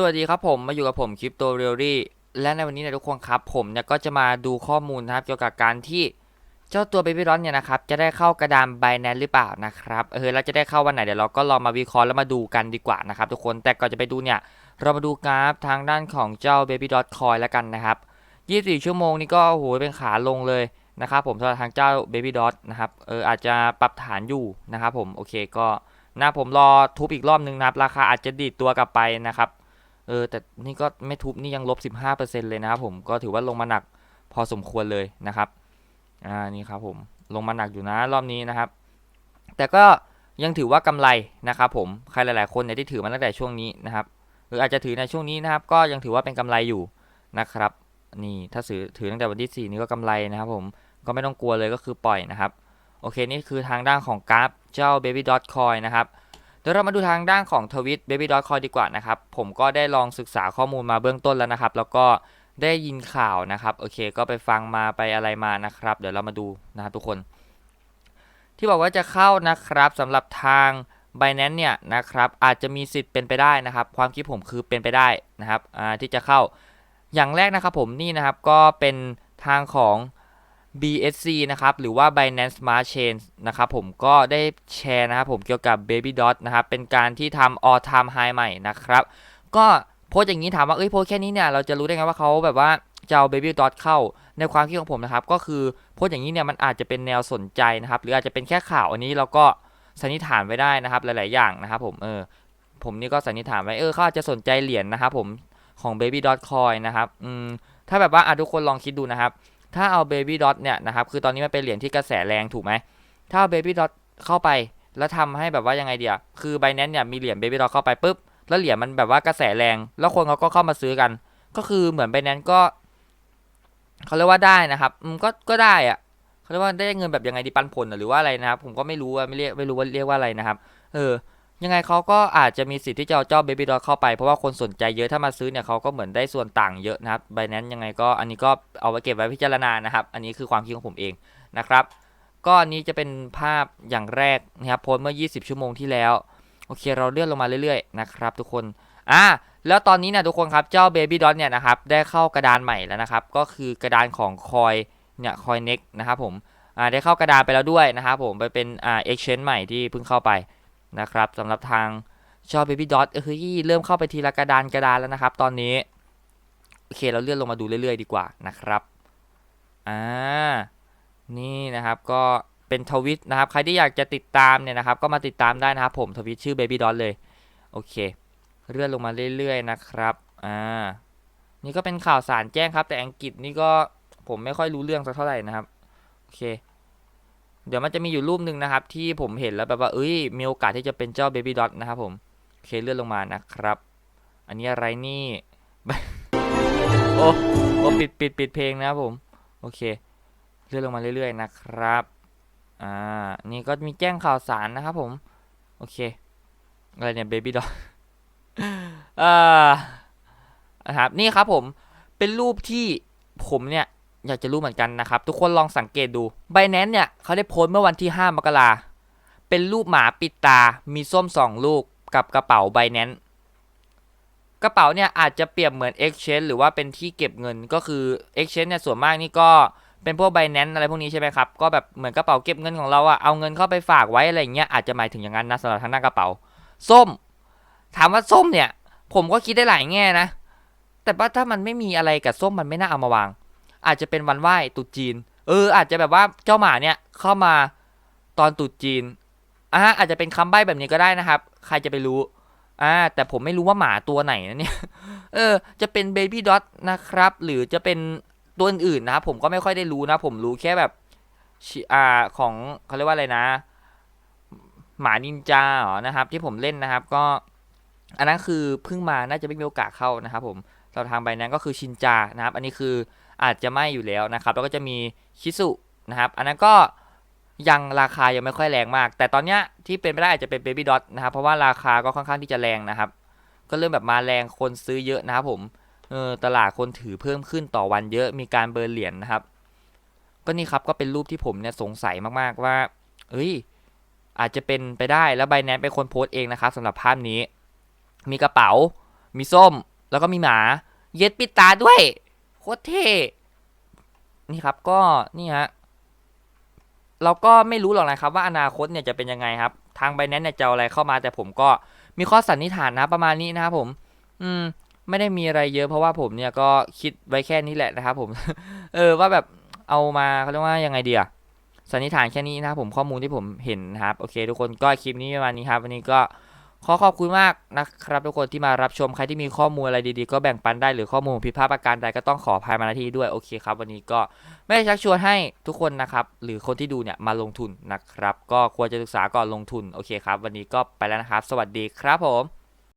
สวัสดีครับผมมาอยู่กับผมคริปโตเรียลี่และในวันนี้นะทุกคนครับผมเนี่ยก็จะมาดูข้อมูลนะครับเกี่ยวกับการที่เจ้าตัว Baby d o t เนี่ยนะครับจะได้เข้ากระดาน b บ n a n c e หรือเปล่านะครับเออแล้วจะได้เข้าวันไหนเดี๋ยวเราก็ลองมาวิเคราะห์แล้วมาดูกันดีกว่านะครับทุกคนแต่ก่อนจะไปดูเนี่ยเรามาดูกราฟทางด้านของเจ้า Baby d o t Coin แล้วกันนะครับ24 ชั่วโมงนี่ก็โอ้โหเป็นขาลงเลยนะครับผมสำหรับทางเจ้า Baby d o t นะครับเอออาจจะปรับฐานอยู่นะครับผมโอเคก็นะผมรอทุบอีกรอบนึงนะครับราคาอาจจะดีดตัวกลับไปนะครับ เออแต่นี่ก็ไม่ทุบนี่ยังลบ 15%เลยนะครับผมก็ถือว่าลงมาหนักพอสมควรเลยนะครับอ่านี่ครับผมลงมาหนักอยู่นะรอบนี้นะครับ แต่ก็ยังถือว่ากำไรนะครับผมใครหลาย ๆ คนเนี่ยที่ถือมาตั้งแต่ช่วงนี้นะครับ หรืออาจจะถือในช่วงนี้นะครับ ก็ยังถือว่าเป็นกำไรอยู่นะครับ นี่ถ้าถือถือตั้งแต่วันที่ 4 นี้ก็กำไรนะครับผมก็ไม่ต้องกลัวเลยก็คือปล่อยนะครับ โอเคนี่คือทางด้านของกราฟเจ้า baby dot coin นะครับ ดี๋ยวเรามาดูทางด้านของทวิต baby dot coin ดีกว่านะครับ ผมก็ได้ลองศึกษาข้อมูลมาเบื้องต้นแล้วนะครับ แล้วก็ได้ยินข่าวนะครับ โอเค ก็ไปฟังมาไปอะไรมานะครับ เดี๋ยวเรามาดูนะครับทุกคน ที่บอกว่าจะเข้านะครับสำหรับทาง Binance เนี่ยนะครับอาจจะมีสิทธิ์เป็นไปได้นะครับ ความคิดผมคือเป็นไปได้นะครับที่จะเข้าอย่างแรกนะครับผมนี่นะครับก็เป็นทางของ BSC นะครับ หรือว่า Binance Smart Chain นะครับผมก็ได้แชร์นะครับผมเกี่ยวกับ Baby Dot นะครับ เป็นการที่ทำ all time high ใหม่นะครับ ก็โพสอย่างนี้ถามว่า เอ้ยโพสแค่นี้เนี่ย เราจะรู้ได้ไงว่าเขาแบบว่าจะเอา Baby Dot เข้าในความคิดของผมนะครับ ก็คือโพสอย่างนี้เนี่ย มันอาจจะเป็นแนวสนใจนะครับ หรืออาจจะเป็นแค่ข่าวอันนี้เราก็สันนิษฐานไว้ได้นะครับ หลาย ๆ อย่างนะครับผมเออผมนี่ก็สันนิษฐานไว้เออเขาอาจจะสนใจเหรียญนะครับผมของ Baby Dot Coin นะครับอืมถ้าแบบว่าทุกคนลองคิดดูนะครับ ถ้าเอา Baby Dot เนี่ยนะครับ คือตอนนี้มันเป็นเหรียญที่กระแสแรงถูกไหม ถ้าเอา Baby Dot เข้าไป แล้วทำให้แบบว่ายังไงเดียคือ Binance เนี่ยมีเหรียญ Baby Dot เข้าไปปุ๊บ แล้วเหรียญมันแบบว่ากระแสแรง แล้วคนเขาก็เข้ามาซื้อกัน ก็คือเหมือน Binance ก็เขาเรียกว่าได้นะครับอืมก็ ก็ได้อะเขาเรียกว่าได้เงินแบบยังไงดีปันผลหรือว่าอะไรนะครับ ผมก็ไม่รู้ว่าไม่เรียกไม่รู้ว่าเรียกว่าอะไรนะครับ เออ ยังไงเขาก็อาจจะมีสิทธิ์ที่จะเอาเจ้า Baby Doll เข้าไปเพราะว่าคนสนใจเยอะถ้ามาซื้อเนี่ยเขาก็เหมือนได้ส่วนต่างเยอะนะครับใบนั้นยังไงก็อันนี้ก็เอาไว้เก็บไว้พิจารณานะครับ อันนี้คือความคิดของผมเองนะครับ ก็อันนี้จะเป็นภาพอย่างแรกนะครับโพสเมื่อ 20 ชั่วโมงที่แล้ว โอเคเราเลื่อนลงมาเรื่อยๆนะครับทุกคนอ่าแล้วตอนนี้เนี่ยทุกคนครับเจ้า Baby Doll เนี่ยนะครับได้เข้ากระดานใหม่แล้วนะครับ ก็คือกระดานของคอยเนี่ยคอยเน็กนะครับผมอ่าได้เข้ากระดานไปแล้วด้วยนะครับผมไปเป็นอ่า exchange ใหม่ที่เพิ่งเข้าไป นะครับสำหรับทางชอบ Baby Dot เฮ้ยเริ่มเข้าไปทีละกระดานกระดานแล้วนะครับ ตอนนี้ โอเคเราเลื่อนลงมาดูเรื่อยๆ ดีกว่านะครับอ่านี่นะครับก็เป็นทวิตนะครับ ใครที่อยากจะติดตามเนี่ยนะครับ ก็มาติดตามได้นะครับ ผมทวิตชื่อ Baby Dot เลยโอเค เลื่อนลงมาเรื่อยๆนะครับอ่านี่ก็เป็นข่าวสารแจ้งครับ แต่อังกฤษนี่ก็ผมไม่ค่อยรู้เรื่องสักเท่าไหร่นะครับโอเค เดี๋ยวมันจะมีอยู่รูปหนึ่งนะครับ ที่ผมเห็นแล้วแบบว่าเอ้ยมีโอกาสที่จะเป็นเจ้า Baby Dot นะครับผมโอเคเลื่อนลงมานะครับ อันนี้อะไรนี่ โอ้โอ้ปิดปิดปิดเพลงนะครับผมโอเค เลื่อนลงมาเรื่อยๆนะครับอ่านี่ก็มีแจ้งข่าวสารนะครับผม โอเคอะไรเนี่ย Baby Dot อ่านะครับนี่ครับผมเป็นรูปที่ผมเนี่ย อยากจะรู้เหมือนกันนะครับ ทุกคนลองสังเกตดู b บ n a n c e เนี่ยเขาได้โพสต์เมื่อวันที่ 5 มกราเป็นรูปหมาปิดตา มีส้มสองลูกกับกระเป๋า b บ n a n c e กระเป๋าเนี่ยอาจจะเปรียบเหมือน Exchange หรือว่าเป็นที่เก็บเงินก็คือ Exchange เนี่ยส่วนมากนี่ก็เป็นพวก b บ n a n c e อะไรพวกนี้ใช่ไหมครับ ก็แบบเหมือนกระเป๋าเก็บเงินของเราอะเอาเงินเข้าไปฝากไว้อะไรเงี้ยอาจจะหมายถึงอย่างนั้นนะสำหรับทางด้านกระเป๋า ส้ม ถามว่าส้มเนี่ย ผมก็คิดได้หลายแง่นะ แต่ว่าถ้ามันไม่มีอะไรกับส้มมันไม่น่าเอามาวาง อาจจะเป็นวันไหว้ตุจีน เออ อาจจะแบบว่าเจ้าหมาเนี่ยเข้ามาตอนตุจีนอ่าอาจจะเป็นคำใบ้แบบนี้ก็ได้นะครับ ใครจะไปรู้อ่าแต่ผมไม่รู้ว่าหมาตัวไหนนะเนี่ย เออ จะเป็นเบบี้ดอทนะครับ หรือจะเป็นตัวอื่นนะครับผมก็ไม่ค่อยได้รู้นะ ผมรู้แค่แบบอ่าของเขาเรียกว่าอะไรนะ หมานินจาเหรอนะครับ ที่ผมเล่นนะครับ ก็ อันนั้นคือเพิ่งมาน่าจะไม่มีโอกาสเข้านะครับ ผมเราทางใบนั้นก็คือชินจานะครับ อันนี้คือ อาจจะไม่อยู่แล้วนะครับ แล้วก็จะมีชิสุนะครับ อันนั้นก็ยังราคายังไม่ค่อยแรงมาก แต่ตอนเนี้ยที่เป็นไปได้อาจจะเป็นเบบี้ดอทนะครับ เพราะว่าราคาก็ค่อนข้างที่จะแรงนะครับ ก็เริ่มแบบมาแรงคนซื้อเยอะนะครับผมเออตลาดคนถือเพิ่มขึ้นต่อวันเยอะ มีการเบิร์เหรียญนนะครับ ก็นี่ครับก็เป็นรูปที่ผมเนี่ยสงสัยมากๆว่า เอ้ย อาจจะเป็นไปได้ แล้วไบแนนเป็นคนโพสต์เองนะครับสำหรับภาพนี้ มีกระเป๋า มีส้ม แล้วก็มีหมา เย็ดปิดตาด้วย ตรเท่ นี่ครับก็นี่ฮะเราก็ไม่รู้หรอกนะครับว่าอนาคตเนี่ยจะเป็นยังไงครับ ทางไบแนนเนี่ยจะอะไรเข้ามาแต่ผมก็มีข้อสันนิษฐานนะประมาณนี้นะครับผม อืม ไม่ได้มีอะไรเยอะเพราะว่าผมเนี่ยก็คิดไว้แค่นี้แหละนะครับผม เออว่าแบบเอามาเขาเรียกว่ายังไงเดีอะสันนิษฐานแค่นี้นะครับผมข้อมูลที่ผมเห็นนะครับ โอเค ทุกคนก็คลิปนี้ประมาณนี้ครับ วันนี้ก็ ขอขอบคุณมากนะครับทุกคนที่มารับชมใครที่มีข้อมูลอะไรดีๆ ก็แบ่งปันได้หรือข้อมูลผิดพลาดประการใดก็ต้องขออภัยมาณที่ด้วยโอเคครับ วันนี้ก็ไม่ได้ชักชวนให้ทุกคนนะครับ หรือคนที่ดูเนี่ยมาลงทุนนะครับ ก็ควรจะศึกษาก่อนลงทุนโอเคครับ วันนี้ก็ไปแล้วนะครับ สวัสดีครับผม